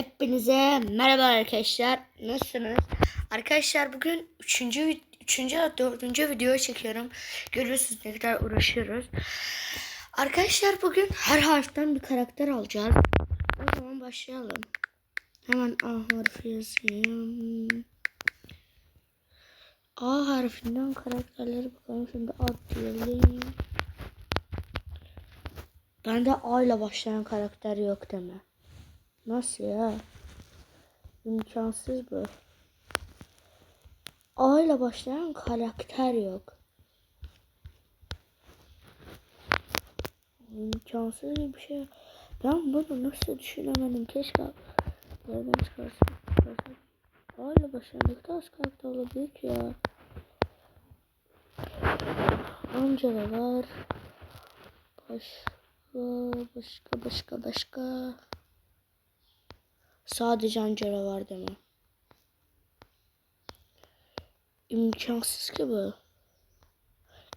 Hepinize merhaba arkadaşlar. Nasılsınız? Arkadaşlar bugün 3. 3. 4. video çekiyorum. Görüyorsunuz ne kadar uğraşıyoruz. Arkadaşlar bugün her harften bir karakter alacağız. O zaman başlayalım. Hemen A harfi yazayım. A harfinden karakterleri bakalım. Şimdi ad diyelim. Bende A ile başlayan karakter yok deme. Nasıl ya? İmkansız bu. A ile başlayan karakter yok. İmkansız bir şey. Ben bunu nasıl düşünemedim? Keşke nereden çıkarsam. A ile başlayan az karakter olabilir ki ya? Angela var. Başka, başka, başka, başka. Sadece Angela var deme. İmkansız ki bu.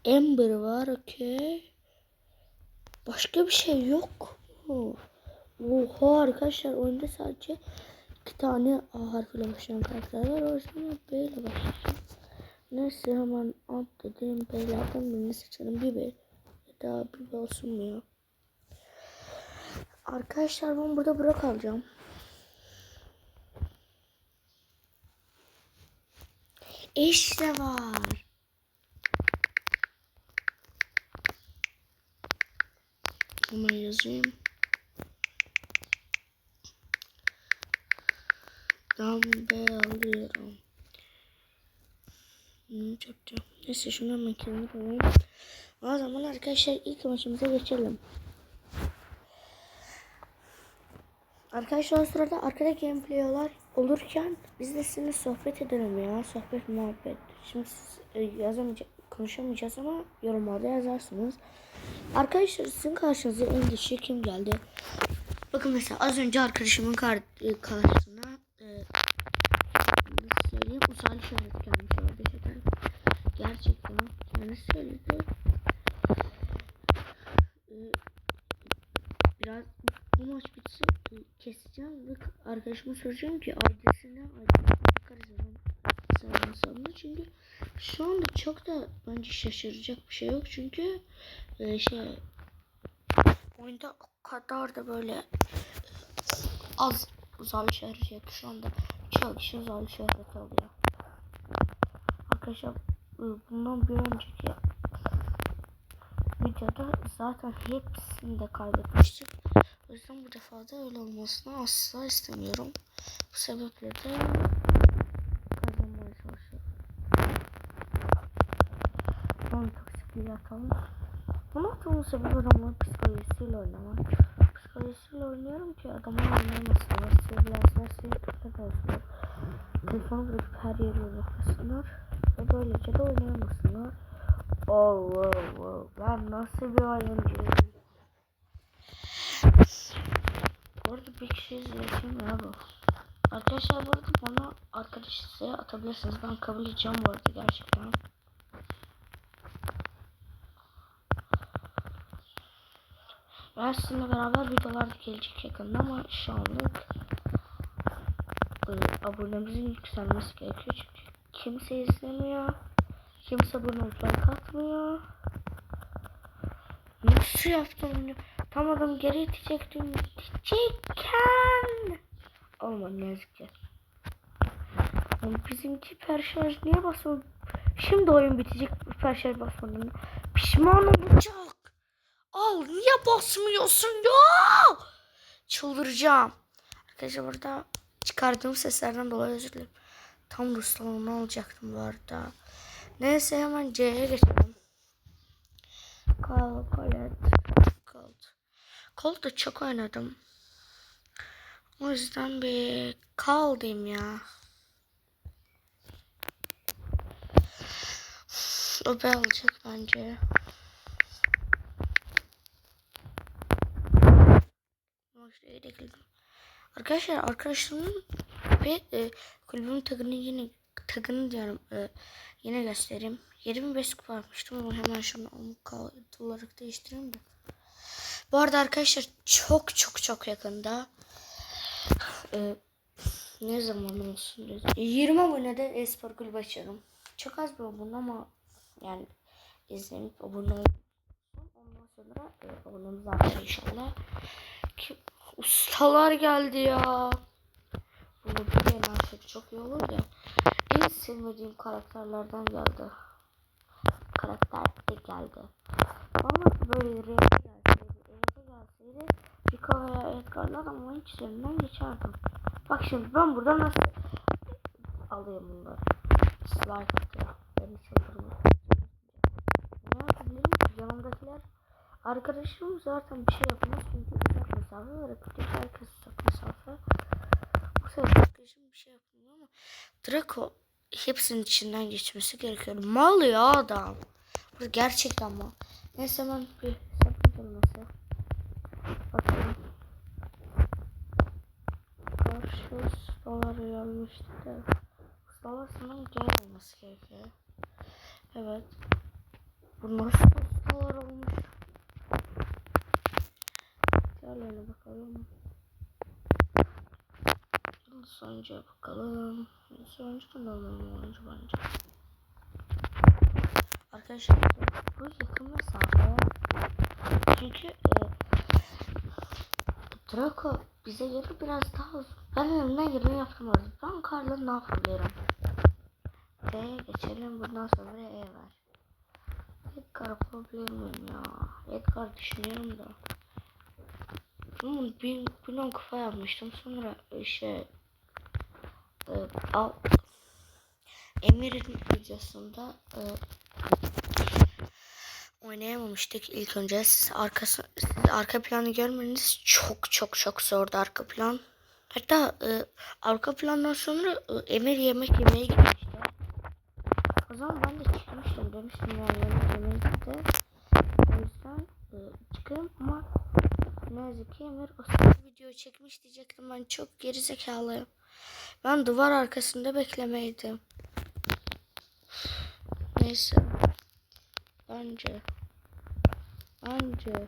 Amber var okey. Başka bir şey yok? Oha arkadaşlar oyunda sadece iki tane A harfiyle başlayan karakter var. O yüzden B ile başlayacağım. Neyse hemen at dedim. B'lerden birini seçelim. Bir B. Ya da bir B olsun mu ya? Arkadaşlar ben burada bırak alacağım. İşte var. Hemen yazayım. Dambe alıyorum. Ne yapacağım? Neyse şunu hemen kenara koyayım. O zaman arkadaşlar ilk maçımıza geçelim. Arkadaşlar o sırada arkada gameplay'lar olurken biz de sizinle sohbet edelim ya. Sohbet muhabbet. Şimdi siz e, yazamayacak, konuşamayacağız ama yorumlarda yazarsınız. Arkadaşlar sizin karşınıza en güçlü kim geldi? Bakın mesela az önce arkadaşımın kar, e, karşısına e, nasıl söyleyeyim uzaylı şöhret gelmiş orada zaten. Gerçekten kendisi söyledi. E, biraz bu maç bitsin keseceğim ve arkadaşıma soracağım ki ailesine ailesine bakarız hemen soluna çünkü şu anda çok da bence şaşıracak bir şey yok. Çünkü e, şey oyunda o kadar da böyle az uzaylı şehret yok. Şu anda çok kişi uzaylı şehret alıyor arkadaşlar e, bundan bir önceki videoda zaten hepsini de kaybetmiştik. O yüzden bu defa da öyle olmasını asla istemiyorum. Bu sebeple de kazanmaya çalışıyorum. Son toksikliği atalım. Bunu atmamın sebebi adamın psikolojisiyle oynamak. Psikolojisiyle oynuyorum ki adamın oynayamasınlar. Sevgilensinler, sevgilensinler olsunlar. Telefonu bırakıp her yere uzaklasınlar. Ve böylece de oynayamasınlar. Oh, wow, wow. Ben nasıl bir oyuncuyum? Bu arada bir kişi izleyeceğim ya bu. Arkadaşlar bu arada bana arkadaş size atabilirsiniz. Ben kabul edeceğim bu arada gerçekten. Ben sizinle beraber videolar gelecek yakında ama şu anlık e, abonemizin yükselmesi gerekiyor çünkü kimse izlemiyor. Kimse olup like atmıyor. Nasıl yaptım bunu? Tam adam geri itecektim. İtecekken. Olmadı ne yazık ki. Bizimki perşembe niye basmadı? Şimdi oyun bitecek perşembe basmadığında. Pişman olacak. Al niye basmıyorsun ya? Çıldıracağım. Arkadaşlar burada çıkardığım seslerden dolayı özür dilerim. Tam Ruslan'ı olacaktım bu arada. Neyse hemen C'ye geçelim. Colt. Colt'u çok oynadım. O yüzden bir Call diyeyim ya. B alacak bence. Şuraya da. Arkadaşlar arkadaşlarımın ve e, kulübümün tagını yine tagını diyorum e, yine göstereyim. 75 kupa yapmıştım ama hemen şunu 10k olarak değiştireyim de. Bu arada arkadaşlar çok çok çok yakında e, ne zaman olsun diyoruz. 20 abonede espor kulübü açarım. Çok az bir abone ama yani izlenip abone olun. Ondan sonra e, abonemiz artar inşallah. Kim? Ustalar geldi ya. Bunu bir yenersek çok iyi olur ya. En sevmediğim karakterlerden geldi. Karakter de geldi. Ama böyle R'ye gelseydi Rico veya Edgar'lar ama hiç üzerinden geçerdim. Bak şimdi ben burada nasıl alayım bunları? Slide atıyor. Beni çıldırma. Ne yapabilirim ki? Yanımdakiler arkadaşım zaten bir şey yapmaz çünkü uzak mesafe ve rakipteki herkes uzak mesafe. Bu sefer arkadaşım bir şey yapmıyor ama Draco hepsinin içinden geçmesi gerekiyor. Mal ya adam. Bu gerçekten mal. Neyse ben bir sapın kırması. Bakalım. Karşı ustalar gelmişti de. Ustalar sanırım gel olması gerekiyor. Evet. Bu nasıl ustalar olmuş? Diğerlerine bakalım. Sonuncuya bakalım. Sonuncu da normal oyuncu bence. Arkadaşlar bu yakın mesafe. Çünkü Draco bize göre biraz daha uzun. Ben elimden yaptım orada. Ben Karla ne yapabilirim? D'ye geçelim. Bundan sonra E var. Edgar miyim ya? Edgar düşünüyorum da. Ama bir, bir non kafa yapmıştım. Sonra şey e, al, Emir'in videosunda e, oynayamamıştık ilk önce. Arkası arka planı görmeniz çok çok çok zordu arka plan. Hatta e, arka plandan sonra e, Emir yemek yemeye gitmişti. O zaman ben de çıkmıştım demiştim ya yemek yemeye gitti. O yüzden e, çıkayım ama ne yazık ki Emir o video çekmiş diyecektim ben çok gerizekalıyım. Ben duvar arkasında beklemeydim. Neyse. Bence. Bence.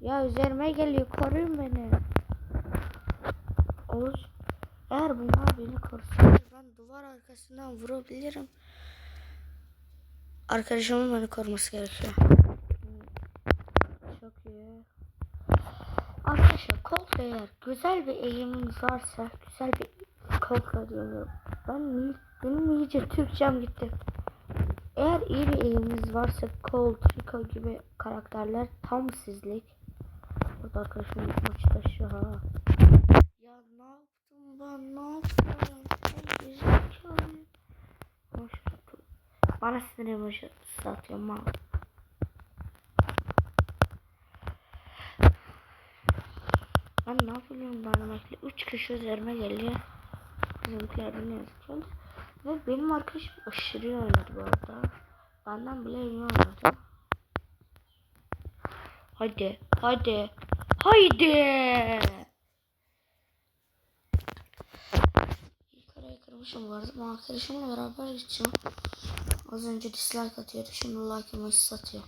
Ya üzerime geliyor. Koruyun beni. Olur. Eğer bunlar beni korusa ben duvar arkasından vurabilirim. Arkadaşımın beni koruması gerekiyor. Çok iyi. Arkadaşlar kolda eğer güzel bir eğiminiz varsa güzel bir kolda diyorum. Ben benim iyice Türkçem gitti. Eğer iyi bir eğiminiz varsa Colt, Rico gibi karakterler tam sizlik. Burada arkadaşım maçı taşıyor ha. Ya ne yaptım ben ne yaptım? Ben gerizekalı. Bana sinir maçı satıyor mal. Ben ne yapıyorum bekle. Üç kişi üzerime geliyor. Bizimkilerden yazık Ve benim arkadaşım aşırı oynadı bu arada. Benden bile iyi oynadı. Hadi. Hadi. Haydi. İlk arayı kırmışım arada. Ben arkadaşımla beraber gideceğim. Az önce dislike atıyordu. Şimdi like emojisi satıyor.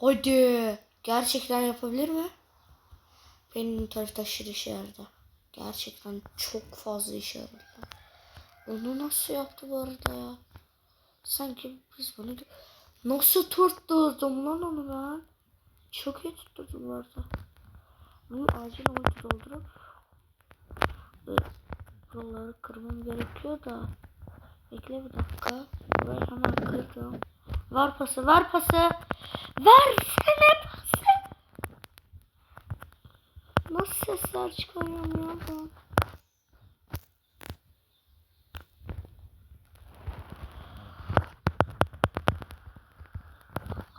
Hadi. Gerçekten yapabilir mi? Benim tarafta aşırı işe yaradı. Gerçekten çok fazla işe yaradı. Onu nasıl yaptı bu arada ya? Sanki biz bunu... Nasıl tutturdum lan onu ben? Çok iyi tutturdum bu arada. Bunu acil ulti doldurup... e, Buraları kırmam gerekiyor da... Bekle bir dakika. Burayı hemen kırdım. Ver pası, ver pası. Versene pası. Nasıl sesler çıkarıyorum ya ben?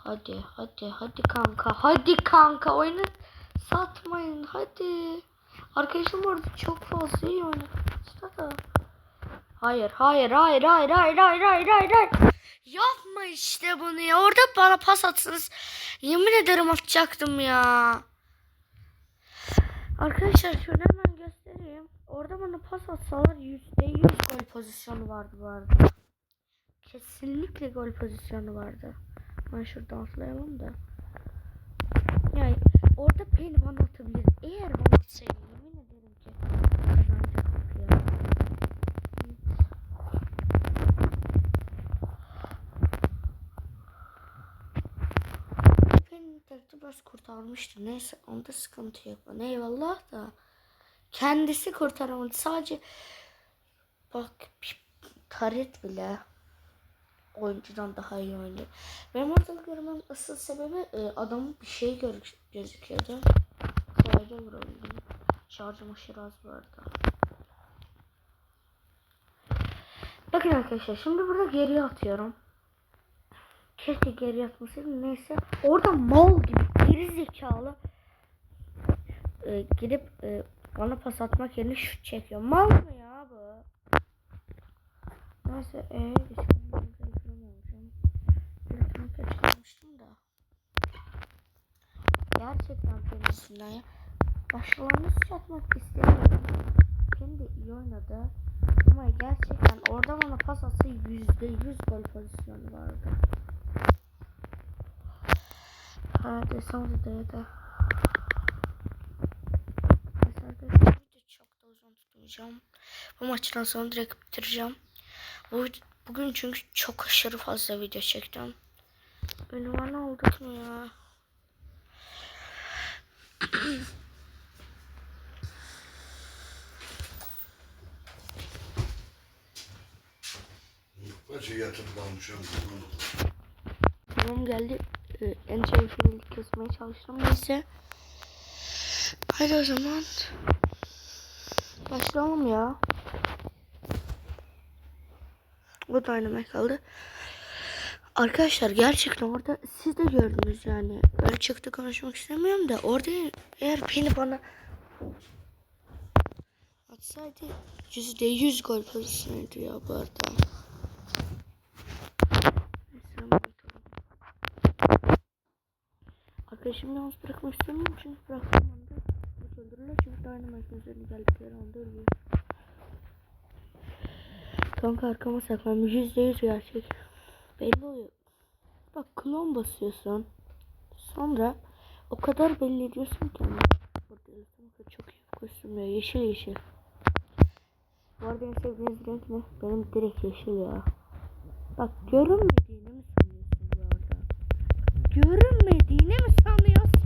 Hadi, hadi, hadi kanka. Hadi kanka oyunu satmayın. Hadi. Arkadaşım orada çok fazla iyi oynadı. da. Hayır, hayır, hayır, hayır, hayır, hayır, hayır, hayır, hayır. Yapma işte bunu ya. Orada bana pas atsanız yemin ederim atacaktım ya. Arkadaşlar şunu hemen göstereyim. Orada bana pas atsalar yüzde yüz gol pozisyonu vardı bu arada. Kesinlikle gol pozisyonu vardı. Lütfen şuradan atlayalım da. Yani orada pehlivan atabilir. Eğer bana atsaydı yemin ederim ki kazanacaktık ya. Benim biraz kurtarmıştı. Neyse onda sıkıntı yok. Eyvallah da. Kendisi kurtaramadı. Sadece bak bir taret bile oyuncudan daha iyi oynuyor. Benim orada görmem asıl sebebi e, adamın bir şey gör gözüküyordu. Kolayca vurabildim. Şarjım aşırı az bu arada. Bakın arkadaşlar şimdi burada geriye atıyorum. Keşke geri atmasaydım. Neyse. Orada mal gibi geri zekalı e, gidip e, bana pas atmak yerine şut çekiyor. Mal mı ya bu? Neyse e. Kaçırmıştım da. Gerçekten kendisinden ya. Başkalarını suç atmak istemiyorum. Kendi iyi oynadı. Ama gerçekten orada bana pas atsa yüzde yüz gol pozisyonu vardı. Hadi son videoya da. Arkadaşlar çok da uzun tutmayacağım. Bu maçtan sonra direkt bitireceğim. Bu, bugün çünkü çok aşırı fazla video çektim. Ünvan olduk mu ya? Kaçı yatırıp almışım. Tamam geldi. Ee, en çevrili kesmeye çalıştım. Neyse. Hadi o zaman. Başlayalım ya. Bu da aynı kaldı. Arkadaşlar gerçekten orada siz de gördünüz yani. Böyle çıktı konuşmak istemiyorum da orada eğer beni bana atsaydı yüzde yüz gol pozisyonuydu ya bu arada. Arkadaşımı yalnız bırakmak istemiyorum çünkü bıraktığım anda öldürürler çünkü Dynamite'ın üzerine geldikleri anda ölüyor. Kanka arkama saklanmış yüzde yüz gerçek. Belli oluyor. Bak klon basıyorsun. Sonra o kadar belli ediyorsun ki ama. Burada çok iyi ya. Yeşil yeşil. Bu arada en sevdiğiniz renk ne? Benim direkt yeşil ya. Bak görünmediğini mi sanıyorsun bu arada? Görünmediğini mi sanıyorsun?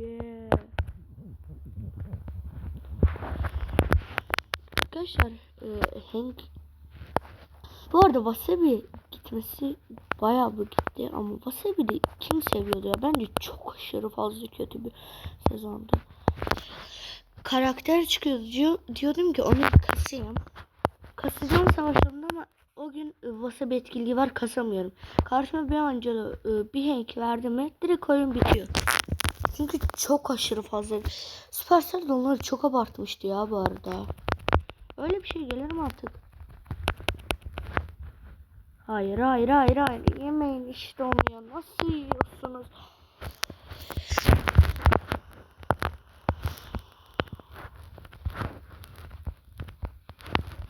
Yeah. Arkadaşlar e, Hank bu arada Wasabi gitmesi bayağı bir gitti ama Wasabi de kim seviyordu ya bence çok aşırı fazla kötü bir sezondu. Karakter çıkıyordu diyor, diyordum ki onu kasayım. Kasacağım savaşlarında ama o gün e, Wasabi etkinliği var kasamıyorum. Karşıma bir Angelo e, bir Hank verdi mi direkt oyun bitiyor. Çünkü çok aşırı fazla. Supercell de onları çok abartmıştı ya bu arada. Öyle bir şey gelir mi artık? Hayır hayır hayır hayır. Yemeyin işte onu ya. Nasıl yiyorsunuz?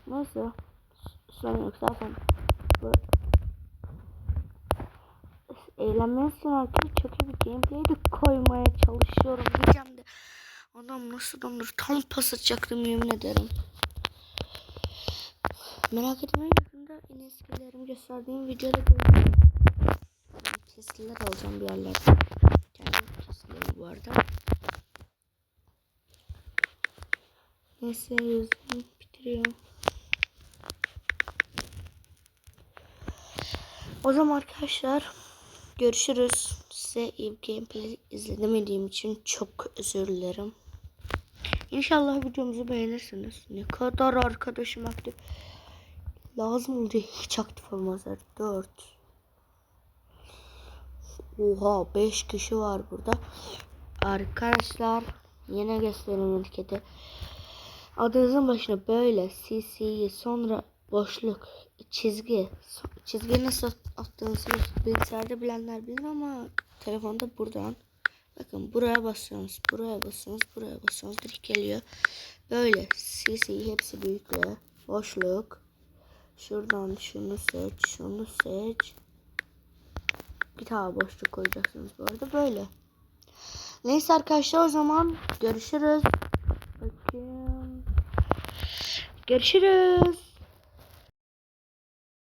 Neyse. Sorun yok zaten. Eğlenmesi için çok bir gameplay de koymaya çalışıyorum diyeceğim de adam nasıl dondur tam pas atacaktım yemin ederim. Merak etmeyin yakında yine eskilerimi gösterdiğim videoda göreceğiz. Kesiler alacağım bir yerlerden. Kendim kesileri bu arada. Neyse yazdım bitiriyorum. O zaman arkadaşlar görüşürüz. Size iyi bir gameplay izlemediğim için çok özür dilerim. İnşallah videomuzu beğenirsiniz. Ne kadar arkadaşım aktif. Lazım olunca hiç aktif olmazlar. 4 Oha 5 kişi var burada. Arkadaşlar yine göstereyim ülkede. Adınızın başına böyle CC'yi sonra boşluk çizgi çizgi nasıl attığınızı bilgisayarda bilenler bilir ama telefonda buradan bakın buraya basıyorsunuz buraya basıyorsunuz buraya basıyorsunuz direkt geliyor böyle CC hepsi büyükle boşluk şuradan şunu seç şunu seç Bir tane boşluk koyacaksınız bu arada böyle. Neyse arkadaşlar o zaman görüşürüz. Bakayım. Görüşürüz.